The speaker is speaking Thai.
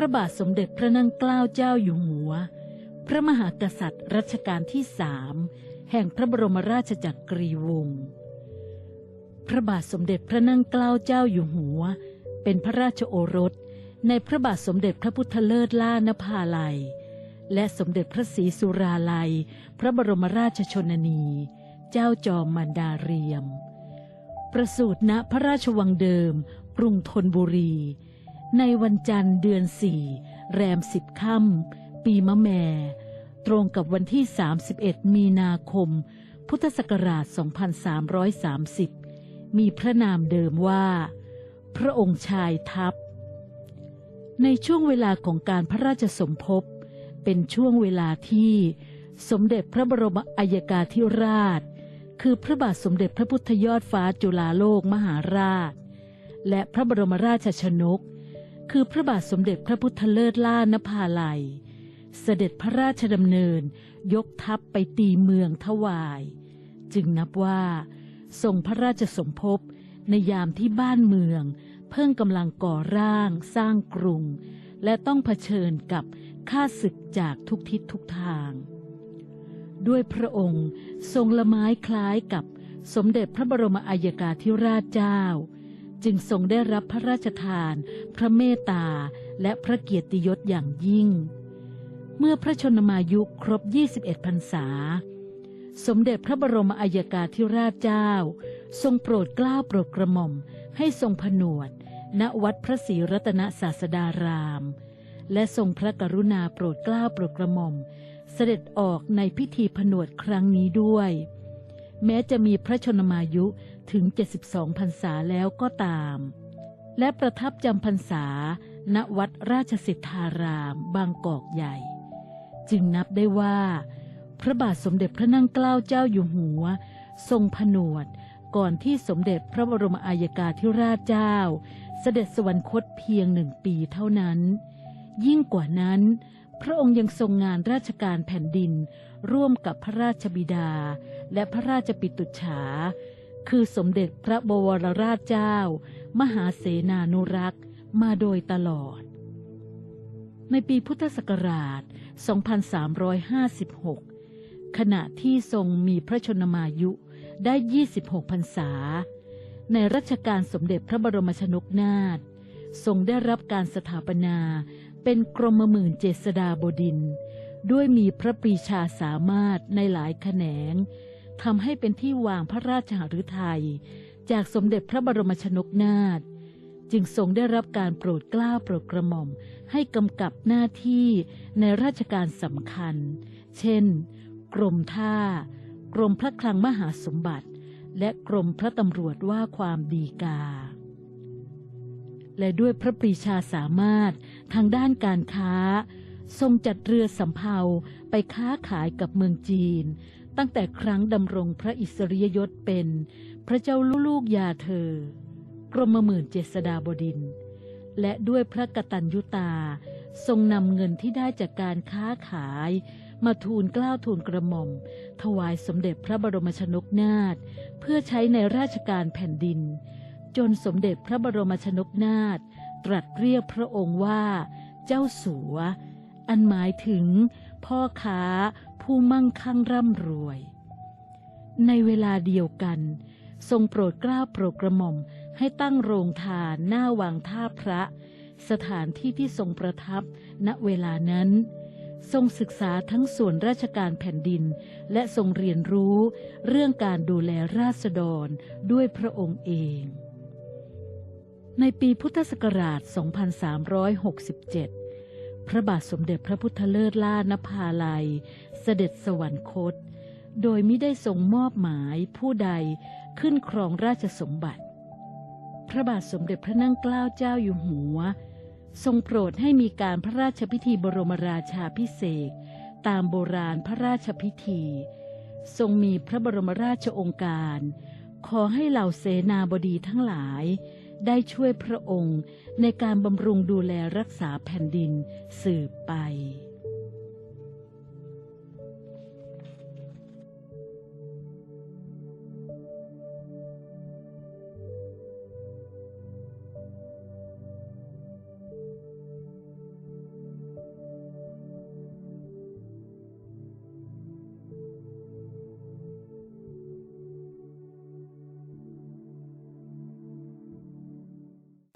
ระบาทสมเด็จพระนั่งเกล้าเจ้าอยู่หัว พระมหากษัตริย์รัชกาลที่สามแห่งพระบรมราชจักรีวงศ์ พระบาทสมเด็จพระนั่งเกล้าเจ้าอยู่หัว เป็นพระราชโอรสในพระบาทสมเด็จพระพุทธเลิศล่านภาลัย และสมเด็จพระศรีสุราลัย พระบรมราชชนนี เจ้าจอมมันดาเรียม ประสูติณพระราชวังเดิม กรุงธนบุรี ในวันจันทร์เดือนสี่แรมสิบค่ำปีมะแม่ ตรงกับวันที่ 31 มีนาคม พุทธศักราช 2330 มีพระนามเดิมว่า พระองค์ชายทัพ ในช่วงเวลาของการพระราชสมภพ เป็นช่วงเวลาที่สมเด็จพระบรมอัยกาธิราช คือพระบาทสมเด็จพระพุทธยอดฟ้าจุฬาโลกมหาราช และพระบรมราชชนก คือพระบาทสมเด็จพระพุทธเลิศล่านภาลัย เสด็จพระราชดำเนินยกทัพไปตีเมืองถวาย จึงนับว่าทรงพระราชสมภพในยามที่บ้านเมือง เพิ่งกำลังก่อร่างสร้างกรุง และต้องเผชิญกับข้าศึกจากทุกทิศทุกทาง ด้วยพระองค์ทรงละไม้คล้ายกับสมเด็จพระบรมอัยกาธิราชเจ้า จึงทรงได้รับพระราชทาน พระเมตตา และพระเกียรติยศอย่างยิ่ง เมื่อพระชนมายุครบ 21พรรษา สมเด็จพระบรมอัยกาธิราชเจ้า ทรงโปรดกล้าโปรดกระหม่อมให้ทรงผนวด ณวัดพระศรีรัตนศาสดาราม และทรงพระกรุณาโปรดกล้าโปรดกระหม่อม เสด็จออกในพิธีผนวดครั้งนี้ด้วย แม้จะมีพระชนมายุ ถึง 72พรรษาแล้วก็ตาม และประทับจำพรรษา ณวัดราชสิทธาราม บางกอกใหญ่ จึงนับได้ว่า พระบาทสมเด็จพระนั่งเกล้าเจ้าอยู่หัว ทรงผนวดก่อนที่สมเด็จพระบรมอัยกาธิราชเจ้า เสด็จสวรรคตเพียงหนึ่งปีเท่านั้น ยิ่งกว่านั้น พระองค์ยังทรงงานราชการแผ่นดิน ร่วมกับพระราชบิดา และพระราชปิตุฉา คือสมเด็จพระบวรราชเจ้า มหาเสนานุรักษ์มาโดยตลอด ในปีพุทธศักราช 2356 ขณะที่ทรงมีพระชนมายุได้ 26 พรรษา ในรัชกาลสมเด็จพระบรมชนกนาถทรงได้รับการสถาปนาเป็นกรมหมื่นเจษฎาบดิน ด้วยมีพระปรีชาสามารถในหลายแขนง ทำให้เป็นที่วางพระราชหฤทัยจากสมเด็จพระบรมชนกนาถจึงทรงได้รับการโปรดเกล้าโปรดกระหม่อมให้กำกับหน้าที่ในราชการสำคัญ เช่น กรมท่า กรมพระคลังมหาสมบัติ และกรมพระตำรวจว่าความดีกา และด้วยพระปรีชาสามารถทางด้านการค้า ทรงจัดเรือสำเภาไปค้าขายกับเมืองจีน ตั้งแต่ครั้งดำรงพระอิสริยยศเป็นพระเจ้าลูกยาเธอ กรมหมื่นเจษฎาบดิน และด้วยพระกตัญญุตา ทรงนำเงินที่ได้จากการค้าขาย มาทูลกล้าวทูลกระหม่อม ถวายสมเด็จพระบรมชนกนาถเพื่อใช้ในราชการแผ่นดิน จนสมเด็จพระบรมชนกนาถตรัสเรียกพระองค์ว่า เจ้าสัว อันหมายถึงพ่อค้า ผู้มั่งคั่งร่ำรวย ในเวลาเดียวกัน ทรงโปรดกล้าโปรดกระหม่อมให้ตั้งโรงทานหน้าวังท่าพระ สถานที่ที่ทรงประทับณเวลานั้น ทรงศึกษาทั้งส่วนราชการแผ่นดิน และทรงเรียนรู้เรื่องการดูแลราษฎรด้วยพระองค์เอง ในปีพุทธศักราช 2367 พระบาทสมเด็จพระพุทธเลิศล่านภาลัย เสด็จสวรรคต โดยไม่ได้ทรงมอบหมายผู้ใดขึ้นครองราชสมบัติ พระบาทสมเด็จพระนั่งเกล้าเจ้าอยู่หัว ทรงโปรดให้มีการพระราชพิธีบรมราชาพิเศษตามโบราณพระราชพิธี ทรงมีพระบรมราชองค์การ ขอให้เหล่าเสนาบดีทั้งหลาย ได้ช่วยพระองค์ในการบำรุงดูแลรักษาแผ่นดินสืบไป